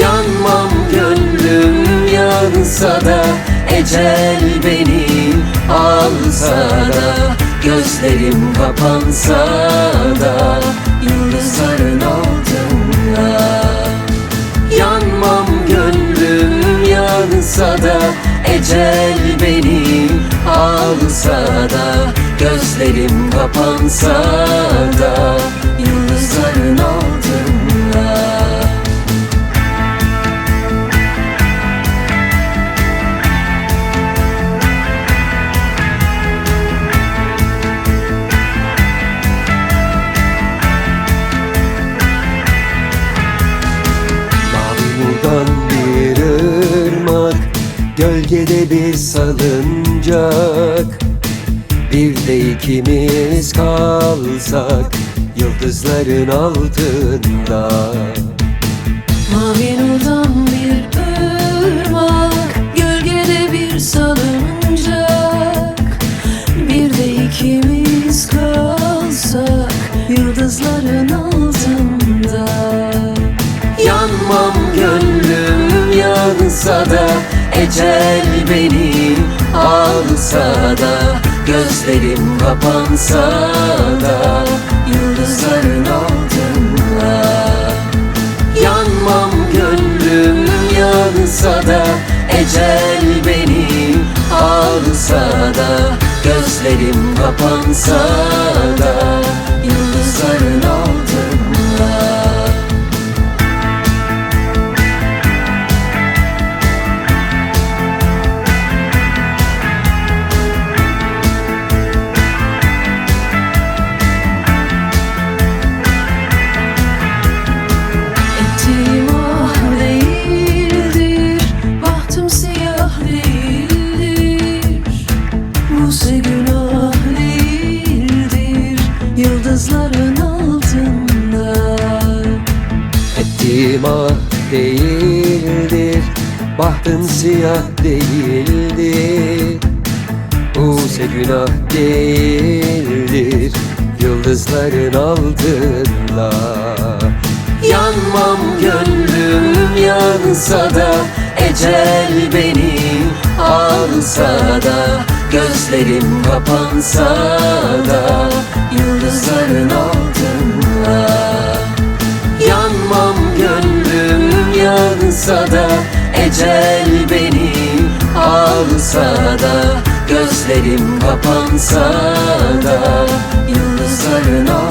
Yanmam gönlüm yansa da Ecel beni alsa da Gözlerim kapansa da Yıldızların altında. Yanmam gönlüm yansa da Ecel beni alsa da Gözlerim kapansa da Gölgede bir salıncak. Bir de ikimiz kalsak Yıldızların altında. Mavi nurdan bir ırmak Gölgede bir salıncak. Bir de ikimiz kalsak Yıldızların altında. Yanmam gönlüm yansa da Ecel beni. Alsa da Gözlerim kapansa da Yıldızların altında. Yanmam gönlüm yansa da Ecel beni. Alsa da Gözlerim kapansa da Yıldızların altında. Ettiğim ah değildir Bahtım siyah değildir. Buse günah değildir Yıldızların altında. Yanmam gönlüm yansa da Ecel beni alsa da Gözlerim kapansa da Yıldızların altında. Yanmam gönlüm yansa da Ecel beni alsa da. Gözlerim kapansa da Yıldızların altında